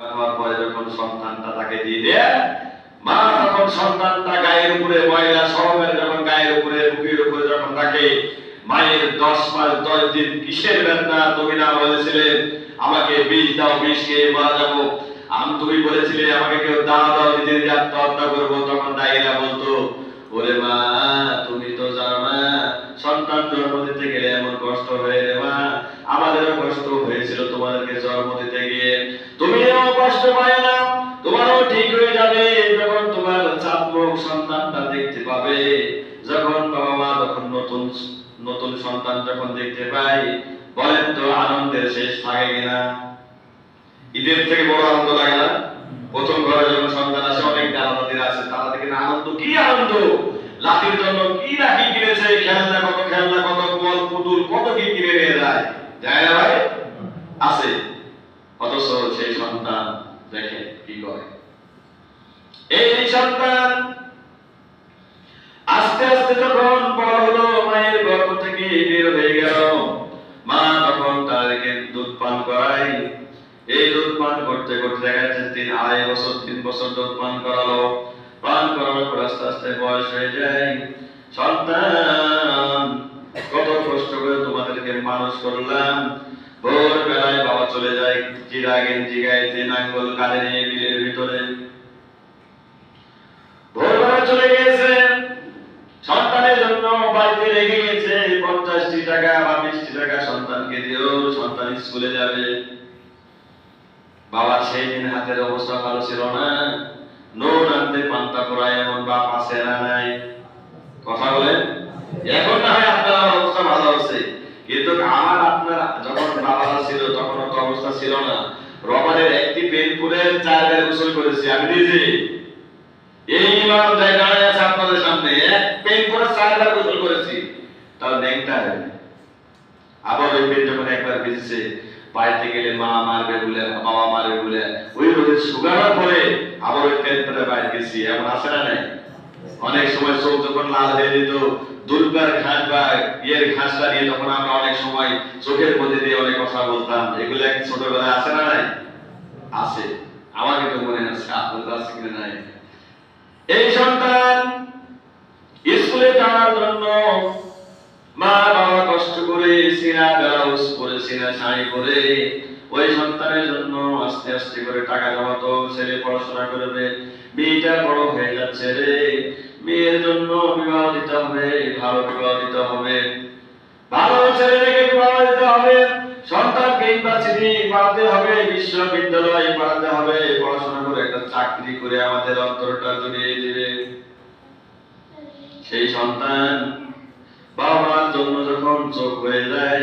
হওয়ার পরে যখন সন্তানটা তাকে দিয়ে দেয়, মা যখন সন্তানটা গায়ের উপরে ময়লা সহকারে যখন গায়ের উপরে, বুকের উপরে যখন থাকে মায়ের দশ মাস, দশ দিন কিসের বেদনা? তুমি না বলেছিলে, আমাকে বিষ দাও, বিষ খেয়ে মারা যাব। আমি তুমি বলেছিলে, আমাকে কেউ দাও দাও নিজে নিজে আত্মহত্যা করব। তখন দায়ীরা বলতো নতুন সন্তান যখন দেখতে পাই, বলেন তো আনন্দের শেষ থাকে কিনা? ঈদের থেকে বড় আনন্দ লাগে না? প্রথম ঘরে যখন সন্তান আসে অনেক দাদাদের আছে তারা থেকে না, আনন্দ কি আনন্দ? লাঠির জন্য কি লাঠি কিনেছে? খেলনা কত খেলনা কত বল পুতুল কত কি কিনে নিয়ে যায়? যায় না ভাই? আছে। অথচ সেই সন্তান দেখে কি করে? এই সন্তান আস্তে আস্তে যখন বড় হলো মায়ের গর্ভ থেকে দুধ পান করায়। এই দুধ পান করতে করতে তিন তিন দুধ পান করালো। পান করানোর পর আস্তে আস্তে বয়স হয়ে যায়। সন্তান, কত কষ্ট করে তোমাদেরকে মানুষ করলাম। ভোর বেলায় বাবা চলে যায় চিরা গেঞ্জি গাইতে নাঙ্গল কাঁধে নিয়ে বিলের ভিতরে ভোরবেলা চলে গিয়েছে সন্তানের জন্য বাড়িতে রেখে গেছে পঞ্চাশটি টাকা বা বিশটি টাকা সন্তানকে দিয়েও সন্তান স্কুলে যাবে। বাবা সেই দিন হাতের অবস্থা ভালো ছিল না। নুন আনতে পান্তা পড়ায়, এমন বাপ আছে না নাই? কথা বলেন? এখন না হয় আপনার অবস্থা ভালো আছে। কিন্তু আমার আপনার যখন বাবারা ছিল তখন অত অবস্থা ছিল না। রবারের একটি পেন পুরে চার বের গোসল করেছি, আমি নিজে। এই যাই দাঁড়ায় আছে আপনাদের সামনে। এক পেন করে চার বার গোসল করেছি। তার ন্যাংটা হয়নি। আবার ওই পেন যখন একবার ভিজেছে বাড়িতে গেলে মা মারবে বলে, বাবা মারবে বলে, ওই রোদে শুকানোর পরে আবার ওই পেন পরে বাইরে গেছি। এমন আছে না নাই? অনেক সময় চোখ যখন লাল হয়ে যেত দুর্গার ঘাস বা ইয়ের ঘাসটা নিয়ে তখন আমরা অনেক সময় চোখের মধ্যে দিয়ে অনেক কথা বলতাম। এগুলো এক ছোটবেলায় আছে না নাই? আছে। আমার কিন্তু মনে আছে, আপনাদের আছে কিনা নাই? এই সন্তান স্কুলে যাওয়ার জন্য মা করে সিনা, ব্লাউজ পরে সিনা, শাড়ি ওই সন্তানের জন্য আস্তে আস্তে করে টাকা জমাতো, ছেলে পড়াশোনা করবে, মেয়েটা বড় হয়ে যাচ্ছে রে। মেয়ের জন্য বিবাহ দিতে হবে, ভালো বিবাহ দিতে হবে। ভালো ছেলে দেখে বিবাহ দিতে হবে, সন্তানকে ইউনিভার্সিটি পড়াতে হবে, বিশ্ববিদ্যালয় পড়াতে হবে, পড়াশোনা করে একটা চাকরি করে আমাদের অন্তরটা জড়িয়ে দিবে। সেই সন্তান বাবা মার জন্য যখন চোখ হয়ে যায়,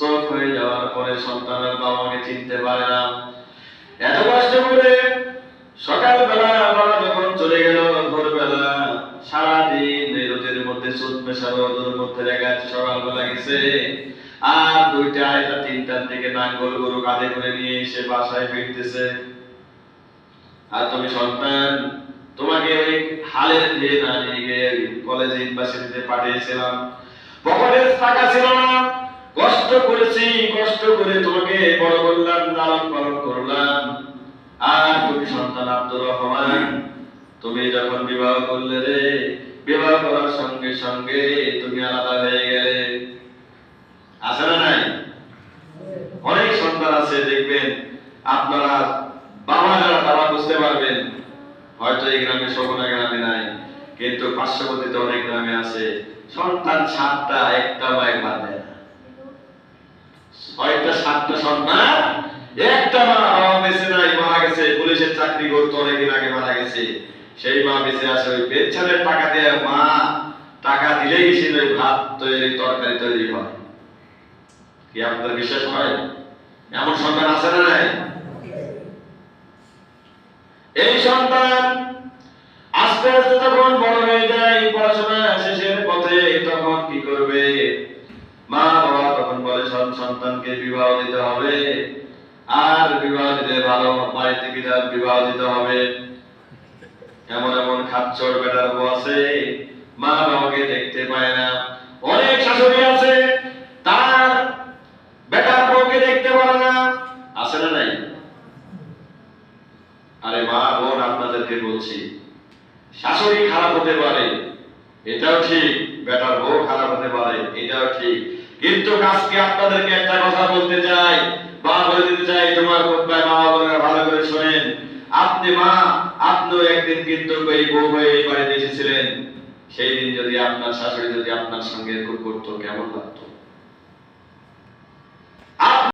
চোখ হয়ে যাওয়ার পরে সন্তান আর বাবা মাকে চিনতে পারে না। এত কষ্ট করে সকালবেলা বাবা যখন চলে গেল ভোরবেলা, সারাদিন এই রোদের মধ্যে সুদ মেশানো রোদের মধ্যে দেখা যাচ্ছে সকালবেলা গেছে। আর দুইটা আড়াইটা তিনটার দিকে নাঙ্গল গরু কাঁধে করে নিয়ে এসে বাসায় ফিরতেছে। আর তুমি সন্তান, তোমাকে ওই হালের দিয়ে না নিয়ে গিয়ে কলেজে ইউনিভার্সিটিতে পাঠিয়েছিলাম। পকেটের টাকা ছিল না। কষ্ট করেছি, কষ্ট করে তোমাকে বড় করলাম লালন পালন করলাম। আর তুমি সন্তান আব্দুর রহমান, তুমি যখন বিবাহ করলে রে, বিবাহ করার সঙ্গে সঙ্গে তুমি আলাদা হয়ে গেলে। আছে না নাই? অনেক সন্তান আছে, দেখবেন, আপনারা বাবা যারা, তারা বুঝতে পারবেন। হয়তো এই গ্রামে শোভনা গ্রামে নাই, কিন্তু পার্শ্ববর্তীতে অনেক গ্রামে আছে। সন্তান সাতটা, একটা মায়ের দেয় ছয়টা, সাতটা সন্তান, একটা মা বাবা বেঁচে নাই, মারা গেছে। পুলিশের চাকরি করতো অনেকদিন আগে মারা গেছে। সেই মা বেঁচে আছে, ওই পেনশনের টাকা দিয়ে মা টাকা দিলেই সে ওই ভাত তৈরি, তরকারি তৈরি হয়। কি আপনাদের বিশ্বাস হয়? এমন সন্তান আছে না নাই? এই সন্তান আস্তে আস্তে যখন বড় হয়ে যায়, পড়াশোনা শেষের পথে তখন কি করবে মা বাবা তখন বলে সব সন্তানকে বিবাহ দিতে হবে। আর বিবাহ দিতে ভালো বাড়িতে বিধান বিবাহ দিতে হবে। এমন এমন খাচ্চর বেটার বউ আছে, মা বাবাকে দেখতে পায় না। অনেক শাশুড়ি আছে, তার বেটার বউকে দেখতে পারে না। আছে না নাই? আরে মা, বোন, আপনাদেরকে বলছি, শাশুড়ি খারাপ হতে পারে, এটাও ঠিক। বেটার বউ খারাপ হতে পারে, এটাও ঠিক। কিন্তু আজকে আপনাদেরকে একটা কথা বলতে চাই বা বলে দিতে চাই, তোমার কোথায় মা বোনেরা ভালো করে শোনেন। আপনি মা, আপনিও একদিন কিন্তু এই বউ হয়ে এই বাড়িতে এসেছিলেন। সেই দিন যদি আপনার শাশুড়ি যদি আপনার সঙ্গে এরকম করতো, কেমন লাগতো?